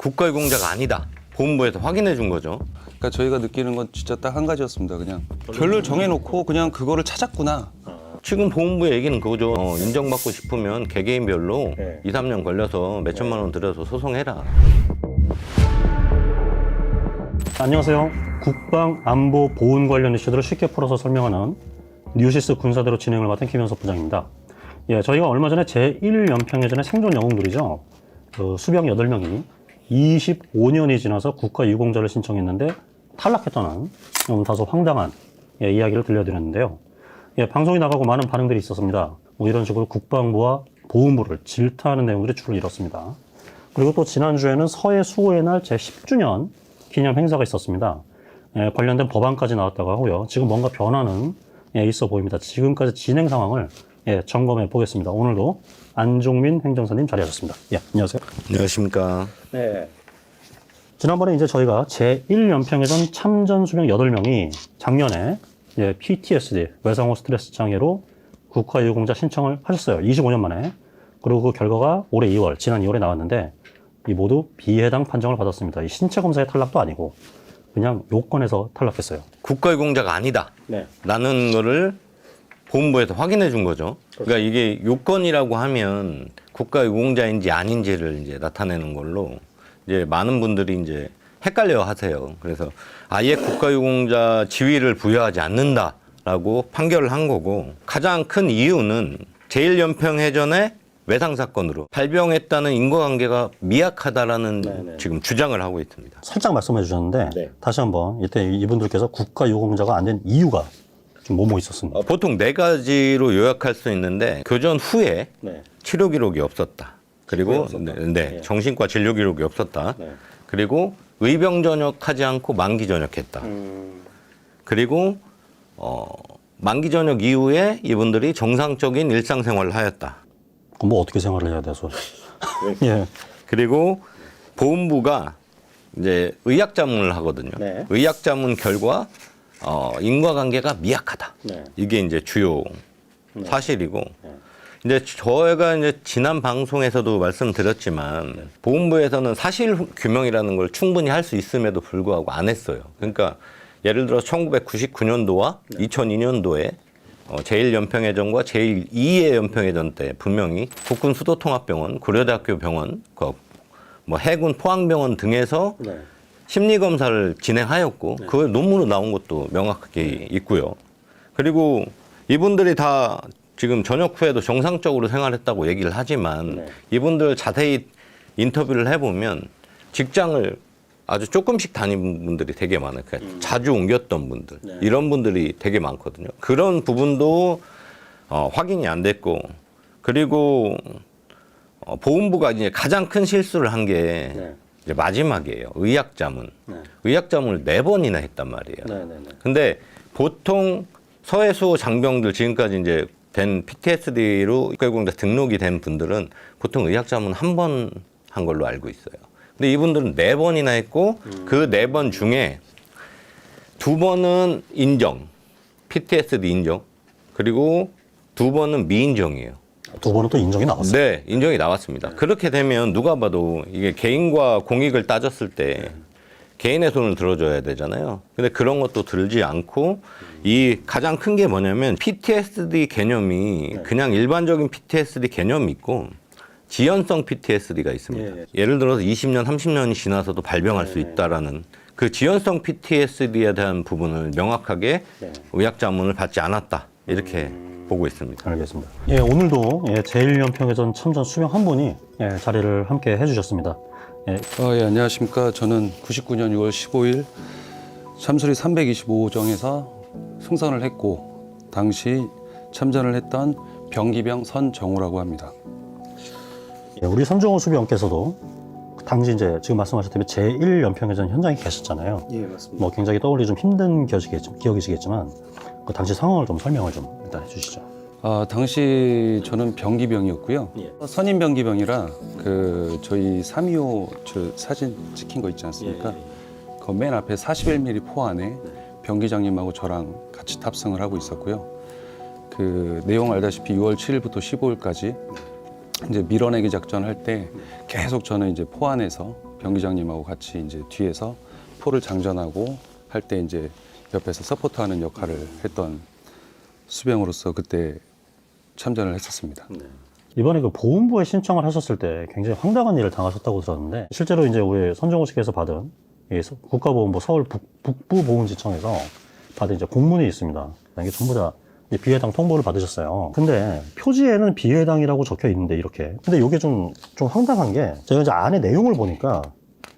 국가의 공자가 아니다. 본부에서 확인해 준 거죠. 그러니까 저희가 느끼는 건 진짜 딱 한 가지였습니다. 그냥 결을 정해놓고 그냥 그거를 찾았구나. 지금 보훈부의 얘기는 그거죠. 어, 인정받고 싶으면 개개인별로 네. 2, 3년 걸려서 몇 천만 원 들여서 소송해라. 안녕하세요. 국방, 안보, 보훈 관련 이슈들을 쉽게 풀어서 설명하는 뉴시스 군사대로 진행을 맡은 김현석 부장입니다. 예, 저희가 얼마 전에 제1연평해전의 생존 영웅들이죠. 그 수병 8명이 25년이 지나서 국가 유공자를 신청했는데 탈락했다는 좀 다소 황당한 예, 이야기를 들려드렸는데요. 예, 방송이 나가고 많은 반응들이 있었습니다. 뭐 이런 식으로 국방부와 보훈부를 질타하는 내용들이 줄을 이뤘습니다. 그리고 또 지난주에는 서해 수호의 날 제10주년 기념 행사가 있었습니다. 예, 관련된 법안까지 나왔다고 하고요. 지금 뭔가 변화는 예, 있어 보입니다. 지금까지 진행 상황을 예, 점검해 보겠습니다. 오늘도 안종민 행정사님 자리하셨습니다. 예, 안녕하세요. 안녕하십니까. 네. 지난번에 이제 저희가 제1연평해전 참전 수병 8명이 작년에 예, PTSD, 외상후 스트레스 장애로 국가유공자 신청을 하셨어요. 25년 만에. 그리고 그 결과가 올해 2월, 지난 2월에 나왔는데 이 모두 비해당 판정을 받았습니다. 이 신체 검사의 탈락도 아니고 그냥 요건에서 탈락했어요. 국가의 공자가 아니다. 네. 라는 거를 본부에서 확인해 준 거죠. 그러니까 이게 요건이라고 하면 국가 유공자인지 아닌지를 이제 나타내는 걸로 이제 많은 분들이 이제 헷갈려 하세요. 그래서 아예 국가 유공자 지위를 부여하지 않는다라고 판결을 한 거고 가장 큰 이유는 제1연평해전의 외상 사건으로 발병했다는 인과관계가 미약하다라는 네네. 지금 주장을 하고 있습니다. 살짝 말씀해 주셨는데 네. 다시 한번 이때 이분들께서 국가유공자가 안 된 이유가 좀 뭐뭐 있었습니다. 어, 보통 네 가지로 요약할 수 있는데 교전 후에 네. 치료 기록이 없었다. 그리고. 네, 네, 예. 정신과 진료 기록이 없었다. 네. 그리고 의병 전역하지 않고 만기 전역했다. 음, 그리고 어, 만기 전역 이후에 이분들이 정상적인 일상생활을 하였다. 그럼 뭐 어떻게 생활을 해야 돼서? 예. 그리고 보훈부가 이제 의학 자문을 하거든요. 네. 의학 자문 결과 어, 인과관계가 미약하다. 네. 이게 이제 주요 사실이고 네. 이제 저희가 이제 지난 방송에서도 말씀드렸지만 보훈부에서는 사실 규명이라는 걸 충분히 할 수 있음에도 불구하고 안 했어요. 그러니까 예를 들어 1999년도와 2002년도에 어, 제1연평해전과 제2의 연평해전 때 분명히 국군 수도통합병원, 고려대학교 병원, 그 뭐 해군 포항병원 등에서 네. 심리 검사를 진행하였고 그 논문으로 나온 것도 명확하게 있고요. 그리고 이분들이 다 지금 전역 후에도 정상적으로 생활했다고 얘기를 하지만 네. 이분들 자세히 인터뷰를 해보면 직장을 아주 조금씩 다니는 분들이 되게 많아요. 그러니까 자주 옮겼던 분들 네. 이런 분들이 되게 많거든요. 그런 부분도 어, 확인이 안 됐고 그리고 어, 보훈부가 이제 가장 큰 실수를 한게 네. 이제 마지막이에요. 의학 자문. 네. 의학 자문을 네 번이나 했단 말이에요. 네, 네, 네. 근데 보통 서해수 장병들 지금까지 이제 된 PTSD로 국가유공자 등록이 된 분들은 보통 의학 자문 한 번 한 걸로 알고 있어요. 근데 이분들은 네 번이나 했고 그네 번 중에 두 번은 인정, PTSD 인정, 그리고 두 번은 미인정이에요. 두 번은 또 인정이 나왔어요. 네, 인정이 나왔습니다. 그렇게 되면 누가 봐도 이게 개인과 공익을 따졌을 때 개인의 손을 들어줘야 되잖아요. 근데 그런 것도 들지 않고 이 가장 큰 게 뭐냐면 PTSD 개념이 그냥 일반적인 PTSD 개념이 있고 지연성 PTSD가 있습니다. 예, 예를 들어서 20년, 30년이 지나서도 발병할 수 있다라는 그 지연성 PTSD에 대한 부분을 명확하게 네. 의학 자문을 받지 않았다. 이렇게 보고 있습니다. 알겠습니다. 예, 오늘도 예, 제1연평해전 참전 수병 한 분이 예, 자리를 함께 해주셨습니다. 예, 아, 예, 안녕하십니까. 저는 99년 6월 15일 참수리 325정에서 승선을 했고 당시 참전을 했던 병기병 선정우라고 합니다. 예, 우리 선정호 수병께서도 당시 이제 지금 말씀하셨다면 제1연평해전 현장에 계셨잖아요. 예, 맞습니다. 뭐 굉장히 떠올리 좀 힘든 기억이시겠지만 그 당시 상황을 좀 설명을 좀 일단 해주시죠. 아, 당시 저는 병기병이었고요. 예. 선임 병기병이라 그 저희 325저 사진 찍힌 거 있지 않습니까? 그맨 앞에 41mm 포 안에 병기장님하고 저랑 같이 탑승을 하고 있었고요. 그 내용 알다시피 6월 7일부터 15일까지 이제 밀어내기 작전 할 때 계속 저는 이제 포 안에서 병기장님하고 같이 이제 뒤에서 포를 장전하고 할 때 이제 옆에서 서포트하는 역할을 했던 수병으로서 그때 참전을 했었습니다. 이번에 그 보훈부에 신청을 하셨을 때 굉장히 황당한 일을 당하셨다고 들었는데 실제로 이제 우리 선정호 씨께서 받은 이 국가보훈부 서울 북, 북부 보훈지청에서 받은 이제 공문이 있습니다. 이게 전부 다이 비해당 통보를 받으셨어요. 근데 표지에는 비해당이라고 적혀 있는데 이렇게. 근데 이게 좀, 좀 황당한 게 제가 이제 안에 내용을 보니까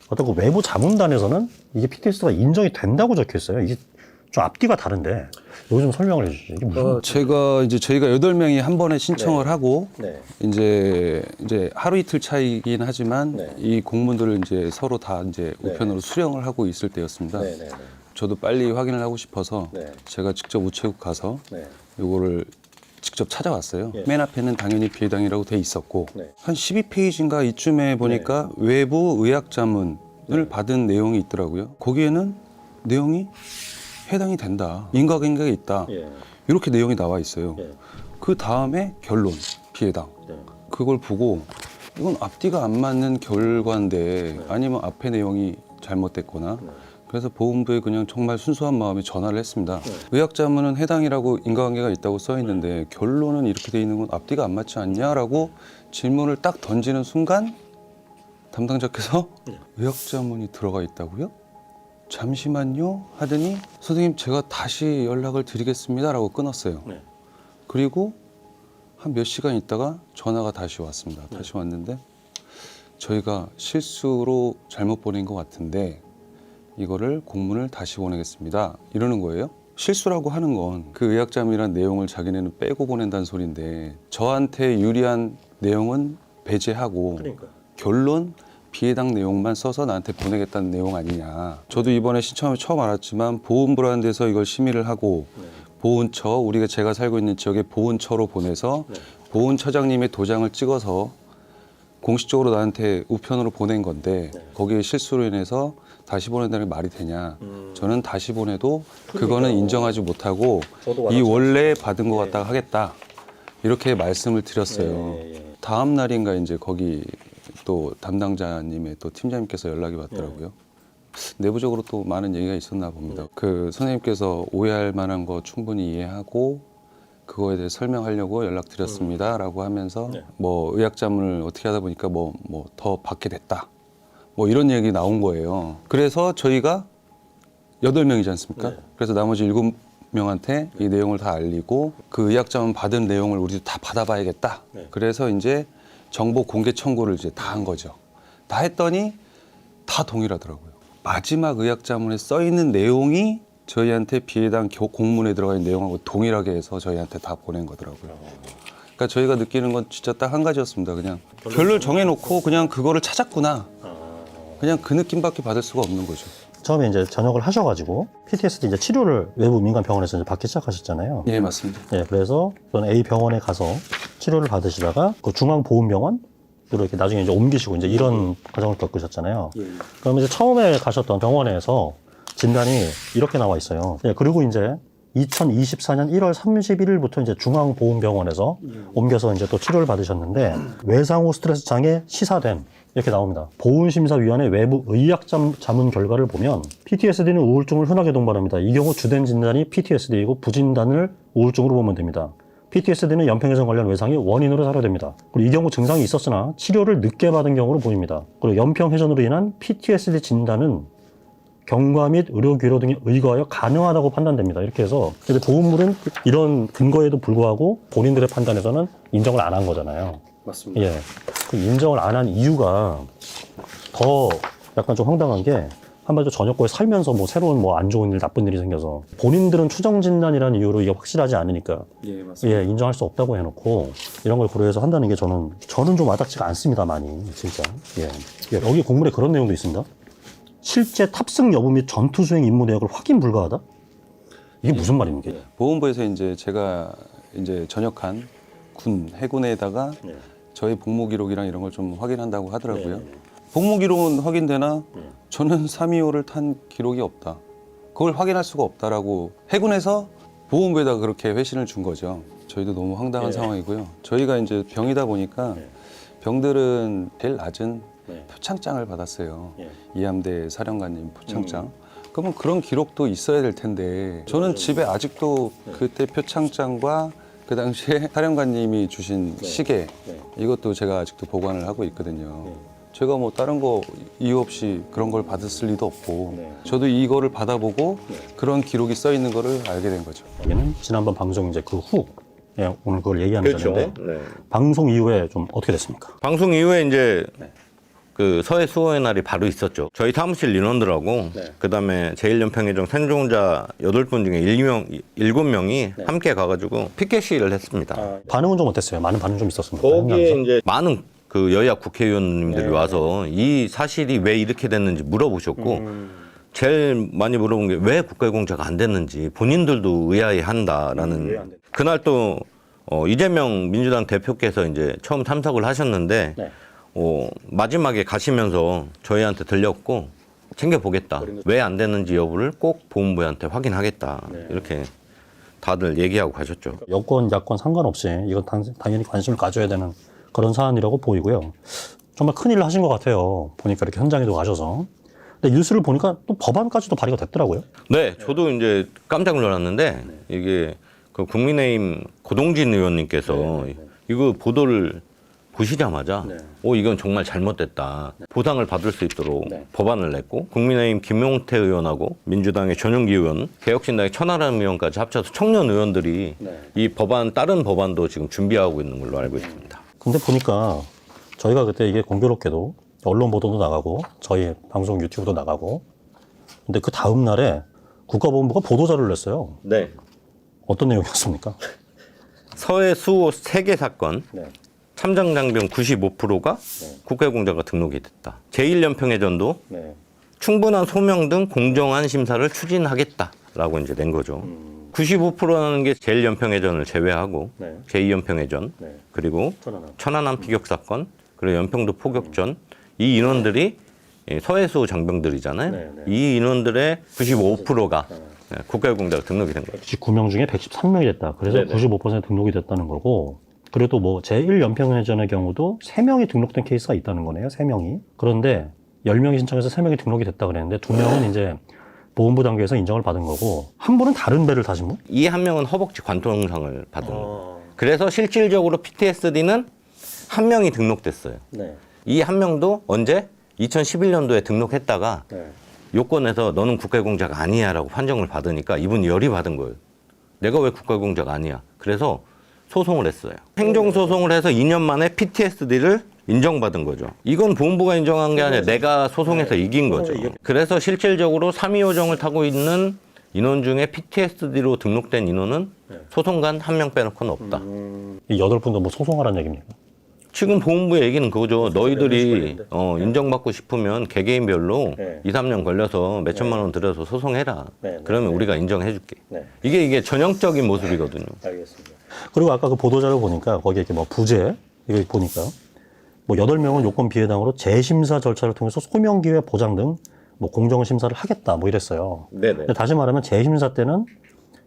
어떤 그 외부 자문단에서는 이게 PTSD가 인정이 된다고 적혀 있어요. 이게 좀 앞뒤가 다른데 여기 좀 설명을 해주시죠. 이게 무슨 어, 제가 이제 저희가 여덟 명이 한 번에 신청을 하고 네. 이제 이제 하루 이틀 차이긴 하지만 네. 이 공문들을 이제 서로 다 이제 네. 우편으로 수령을 하고 있을 때였습니다. 네, 네, 네. 저도 빨리 확인을 하고 싶어서 네. 제가 직접 우체국 가서 네. 요거를 직접 찾아왔어요. 예. 맨 앞에는 당연히 비해당이라고 돼 있었고 네. 한 12페이지인가 이쯤에 보니까 외부 의학 자문을 네. 받은 내용이 있더라고요. 거기에는 내용이 해당이 된다. 인과관계가 있다. 예. 이렇게 내용이 나와 있어요. 예. 그 다음에 결론 비해당. 네. 그걸 보고 이건 앞뒤가 안 맞는 결과인데 아니면 앞에 내용이 잘못됐거나 그래서 보험부에 그냥 정말 순수한 마음에 전화를 했습니다. 의학자문은 해당이라고 인과관계가 있다고 써 있는데 결론은 이렇게 돼 있는 건 앞뒤가 안 맞지 않냐라고 질문을 딱 던지는 순간 담당자께서 의학자문이 들어가 있다고요? 잠시만요 하더니 선생님 제가 다시 연락을 드리겠습니다라고 끊었어요. 네. 그리고 한 몇 시간 있다가 전화가 다시 왔습니다. 다시 왔는데 저희가 실수로 잘못 보낸 것 같은데 이거를 공문을 다시 보내겠습니다. 이러는 거예요. 실수라고 하는 건 그 의학자문이란 내용을 자기네는 빼고 보낸다는 소리인데 저한테 유리한 내용은 배제하고 그러니까. 결론 비해당 내용만 써서 나한테 보내겠다는 내용 아니냐. 저도 이번에 신청하면 처음 알았지만 보훈부라는 데서 이걸 심의를 하고 보훈처 우리가 제가 살고 있는 지역에 보훈처로 보내서 보훈처장님의 도장을 찍어서 공식적으로 나한테 우편으로 보낸 건데 거기에 실수로 인해서 다시 보낸다는 게 말이 되냐? 저는 다시 보내도 그거는 인정하지 못하고 이 원래 받은 것 같다가 하겠다 이렇게 말씀을 드렸어요. 예, 예. 다음 날인가 이제 거기 또 담당자님의 또 팀장님께서 연락이 왔더라고요. 내부적으로 또 많은 얘기가 있었나 봅니다. 그 선생님께서 오해할 만한 거 충분히 이해하고 그거에 대해 설명하려고 연락드렸습니다라고 하면서 네. 뭐 의학 자문을 어떻게 하다 보니까 뭐 뭐 더 받게 됐다. 뭐 이런 얘기 나온 거예요. 그래서 저희가 여덟 명이지 않습니까? 네. 그래서 나머지 일곱 명한테 이 내용을 다 알리고 그 의학 자문 받은 내용을 우리도 다 받아봐야겠다. 네. 그래서 이제 정보 공개 청구를 이제 다 한 거죠. 다 했더니 다 동일하더라고요. 마지막 의학자문에 써 있는 내용이 저희한테 비해당 교- 공문에 들어가 있는 내용하고 동일하게 해서 저희한테 다 보낸 거더라고요. 그러니까 저희가 느끼는 건 진짜 딱 한 가지였습니다. 그냥 결론을 정해놓고 그냥 그거를 찾았구나. 그냥 그 느낌밖에 받을 수가 없는 거죠. 처음에 이제 전역을 하셔가지고 PTSD 이제 치료를 외부 민간 병원에서 이제 받기 시작하셨잖아요. 예, 맞습니다. 예, 그래서 저는 A 병원에 가서 치료를 받으시다가 그 중앙보훈병원 으로 이렇게 나중에 이제 옮기시고 이제 이런 과정을 겪으셨잖아요. 그럼 이제 처음에 가셨던 병원에서 진단이 이렇게 나와 있어요. 예, 그리고 이제 2024년 1월 31일부터 이제 중앙보훈병원에서 옮겨서 이제 또 치료를 받으셨는데 외상후 스트레스 장애 시사됨 이렇게 나옵니다. 보훈심사위원회 외부 의학 잠- 자문 결과를 보면 PTSD는 우울증을 흔하게 동반합니다. 이 경우 주된 진단이 PTSD이고 부진단을 우울증으로 보면 됩니다. PTSD는 연평해성 관련 외상이 원인으로 사료됩니다. 그리고 이 경우 증상이 있었으나 치료를 늦게 받은 경우로 보입니다. 그리고 연평해전으로 인한 PTSD 진단은 경과 및 의료 기록 등에 의거하여 가능하다고 판단됩니다. 이렇게 해서 보험물은 이런 근거에도 불구하고 본인들의 판단에서는 인정을 안 한 거잖아요. 맞습니다. 예. 그 인정을 안 한 이유가 더 약간 좀 황당한 게 한마디로 전역고에 살면서 뭐 새로운 뭐 안 좋은 일, 나쁜 일이 생겨서 본인들은 추정 진단이라는 이유로 이게 확실하지 않으니까 예, 맞습니다. 예, 인정할 수 없다고 해놓고 이런 걸 고려해서 한다는 게 저는 저는 좀 와닿지가 않습니다, 많이 진짜. 예. 예, 여기 공문에 그런 내용도 있습니다. 실제 탑승 여부 및 전투 수행 임무 내역을 확인 불가하다? 이게 무슨 말입니까? 이게? 보훈부에서 이제 제가 이제 전역한 군 해군에다가 네. 저희 복무 기록이랑 이런 걸 좀 확인한다고 하더라고요. 네. 복무 기록은 확인되나 네. 저는 325를 탄 기록이 없다. 그걸 확인할 수가 없다라고 해군에서 보훈부에다 그렇게 회신을 준 거죠. 저희도 너무 황당한 네. 상황이고요. 저희가 이제 병이다 보니까 병들은 제일 낮은 네. 표창장을 받았어요. 예. 이함대 사령관님 표창장. 그러면 그런 기록도 있어야 될 텐데 저는 집에 아직도 그때 표창장과 그 당시에 사령관님이 주신 시계 네. 이것도 제가 아직도 보관을 하고 있거든요. 제가 뭐 다른 거 이유 없이 그런 걸 받았을 리도 없고 네. 저도 이거를 받아보고 그런 기록이 써 있는 거를 알게 된 거죠. 여기는 지난번 방송 이제 그 후, 예, 오늘 그걸 얘기하는 그렇죠. 자리인데 네. 방송 이후에 좀 어떻게 됐습니까? 방송 이후에 이제 네. 그 서해 수호의 날이 바로 있었죠. 저희 사무실 인원들하고 네. 그다음에 제1연평해정 생존자 8분 중에 1명, 7명이 네. 함께 가가지고 피켓 시위를 했습니다. 반응은 좀 어땠어요? 많은 반응 좀 있었습니까? 거기에? 이제 많은 그 여야 국회의원님들이 네. 와서 이 사실이 왜 이렇게 됐는지 물어보셨고 음. 제일 많이 물어본 게 왜 국가 공자가 안 됐는지 본인들도 의아해한다라는 음, 그날 또 어, 이재명 민주당 대표께서 이제 처음 참석을 하셨는데 네. 어, 마지막에 가시면서 저희한테 들렸고 챙겨보겠다. 왜 안 됐는지 여부를 꼭 보훈부한테 확인하겠다. 네. 이렇게 다들 얘기하고 가셨죠. 여권, 야권 상관없이 이건 당, 당연히 관심을 가져야 되는 그런 사안이라고 보이고요. 정말 큰일을 하신 것 같아요. 보니까 이렇게 현장에도 가셔서. 근데 뉴스를 보니까 또 법안까지도 발의가 됐더라고요. 네, 저도 이제 깜짝 놀랐는데 이게 그 국민의힘 고동진 의원님께서 이거 보도를 보시자마자 네. 오 이건 정말 잘못됐다 보상을 받을 수 있도록 네. 법안을 냈고 국민의힘 김용태 의원하고 민주당의 전용기 의원 개혁신당의 천하람 의원까지 합쳐서 청년 의원들이 네. 이 법안 다른 법안도 지금 준비하고 있는 걸로 알고 있습니다. 근데 보니까 저희가 그때 이게 공교롭게도 언론 보도도 나가고 저희 방송 유튜브도 나가고 근데 그 다음 날에 국가보훈부가 보도자료를 냈어요. 네. 어떤 내용이었습니까? 서해 수호 세계 사건 네. 참정 장병 95%가 국가공자가 등록이 됐다. 제1연평해전도 네. 충분한 소명 등 공정한 심사를 추진하겠다라고 이제 낸 거죠. 95%라는 게 제1연평해전을 제외하고 네. 제2연평해전 네. 그리고 천안함. 천안함 피격 사건 그리고 연평도 포격전 이 인원들이 예, 서해수 장병들이잖아요. 네, 네. 이 인원들의 95%가 국가공자가 등록이 된 거예요. 99명 중에 113명이 됐다. 그래서 네네. 95% 등록이 됐다는 거고. 그리고 또뭐 제1연평해전의 경우도 3명이 등록된 케이스가 있다는 거네요. 3명이. 그런데 10명이 신청해서 3명이 등록이 됐다 그랬는데 2명은 이제 보훈부 단계에서 인정을 받은 거고 한 분은 다른 배를 타신 분? 이 한 명은 허벅지 관통상을 받은 거예요. 그래서 실질적으로 PTSD는 한 명이 등록됐어요. 네. 이 한 명도 언제 2011년도에 등록했다가 네. 요건에서 너는 국가공자가 아니야라고 판정을 받으니까 이분이 열이 받은 거예요. 내가 왜 국가공자가 아니야? 그래서 소송을 했어요. 행정소송을 해서 2년 만에 PTSD를 인정받은 거죠. 이건 보훈부가 인정한 게 아니라 내가 소송해서 이긴 거죠. 그래서 실질적으로 3.2호정을 타고 있는 인원 중에 PTSD로 등록된 인원은 소송관 한 명 빼놓고는 없다. 이 여덟 분도 뭐 소송하라는 얘기입니까? 지금 보훈부의 얘기는 그거죠. 너희들이 어, 인정받고 싶으면 개개인별로 네. 2, 3년 걸려서 몇 천만 원 들여서 소송해라. 네, 네, 그러면 네. 우리가 인정해줄게. 네. 이게 이게 전형적인 모습이거든요. 알겠습니다. 그리고 아까 그 보도자료 보니까 거기에 이렇게 뭐 부재 이거 보니까 뭐 여덟 명은 요건 비해당으로 재심사 절차를 통해서 소명 기회 보장 등 뭐 공정 심사를 하겠다 뭐 이랬어요. 네네. 다시 말하면 재심사 때는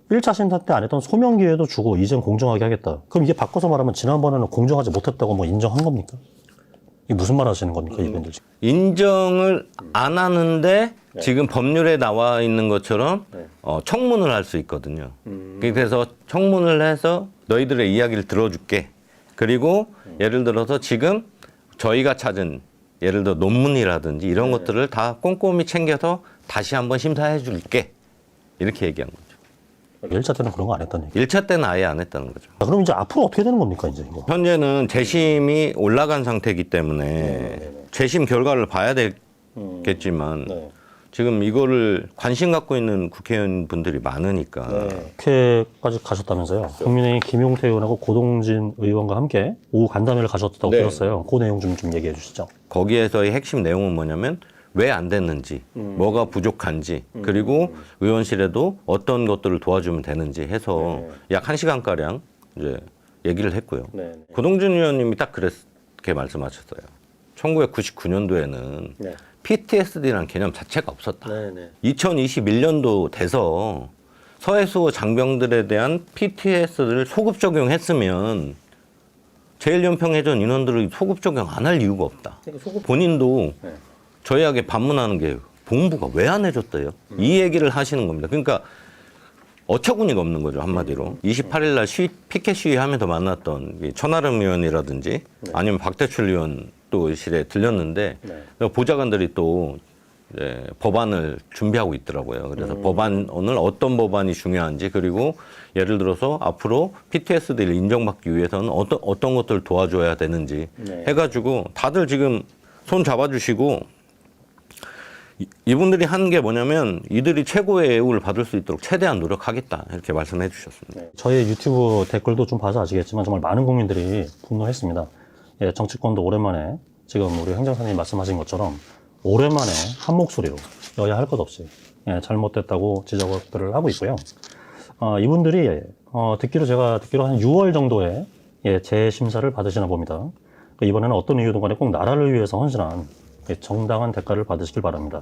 1차 심사 때 안 했던 소명 기회도 주고 이젠 공정하게 하겠다. 그럼 이게 바꿔서 말하면 지난번에는 공정하지 못했다고 뭐 인정한 겁니까? 이게 무슨 말 하시는 겁니까, 이분들 지금? 인정을 안 하는데 네. 지금 법률에 나와 있는 것처럼 어, 청문을 할 수 있거든요. 음. 그래서 청문을 해서 너희들의 이야기를 들어줄게. 그리고 음. 예를 들어서 지금 저희가 찾은 예를 들어 논문이라든지 네. 이런 것들을 다 꼼꼼히 챙겨서 다시 한번 심사해 줄게. 이렇게 얘기한 거죠. 1차 때는 그런 거 안 했다는 얘기. 1차 때는 아예 안 했다는 거죠. 자, 그럼 이제 앞으로 어떻게 되는 겁니까, 이제 이거? 현재는 재심이 올라간 상태이기 때문에 네, 재심 결과를 봐야 되겠지만 네. 지금 이거를 관심 갖고 있는 국회의원 분들이 많으니까 국회까지 가셨다면서요. 국민의힘 김용태 의원하고 고동진 의원과 함께 오후 간담회를 가셨다고 네. 들었어요. 그 내용 좀, 좀 얘기해 주시죠. 거기에서의 핵심 내용은 뭐냐면 왜 안 됐는지, 뭐가 부족한지, 그리고 의원실에도 어떤 것들을 도와주면 되는지 해서 약한 시간 가량 이제 얘기를 했고요. 고동준 의원님이 딱 그렇게 말씀하셨어요. 1999년도에는 PTSD라는 개념 자체가 없었다. 2021년도 돼서 서해수호 장병들에 대한 PTSD를 소급 적용했으면 제1연평해전 인원들을 소급 적용 안 할 이유가 없다. 본인도 네. 저희에게 반문하는 게 본부가 왜 안 해줬대요? 이 얘기를 하시는 겁니다. 그러니까 어처구니가 없는 거죠 한마디로. 28일 날 시위, 피켓 시위하면서 만났던 이 천하람 의원이라든지 아니면 박대출 의원 또 실에 들렸는데 네. 보좌관들이 또 이제 법안을 준비하고 있더라고요. 그래서 법안을 어떤 법안이 중요한지 그리고 예를 들어서 앞으로 PTSD를 인정받기 위해서는 어떤 어떤 것들을 도와줘야 되는지 해가지고 다들 지금 손 잡아주시고 이- 이분들이 하는 게 뭐냐면 이들이 최고의 애우를 받을 수 있도록 최대한 노력하겠다 이렇게 말씀해 주셨습니다. 저희 유튜브 댓글도 좀 봐서 아시겠지만 정말 많은 국민들이 분노했습니다. 예, 정치권도 오랜만에 지금 우리 행정사님이 말씀하신 것처럼 오랜만에 한 목소리로 여야 할 것 없이 예, 잘못됐다고 지적들을 하고 있고요. 어, 이분들이 어, 듣기로 제가 듣기로 한 6월 정도에 예, 재심사를 받으시나 봅니다. 그 이번에는 어떤 이유든 간에 꼭 나라를 위해서 헌신한 예, 정당한 대가를 받으시길 바랍니다.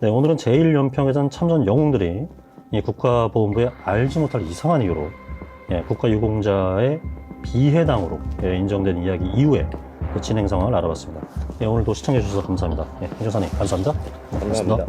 네, 오늘은 제1연평해전 참전 영웅들이 이 국가보훈부의 알지 못할 이상한 이유로 예, 국가유공자의 비해당으로 예, 인정된 이야기 이후에 그 진행 상황을 알아봤습니다. 예, 오늘도 시청해 주셔서 감사합니다. 예, 행정사님 감사합니다. 네, 고맙습니다.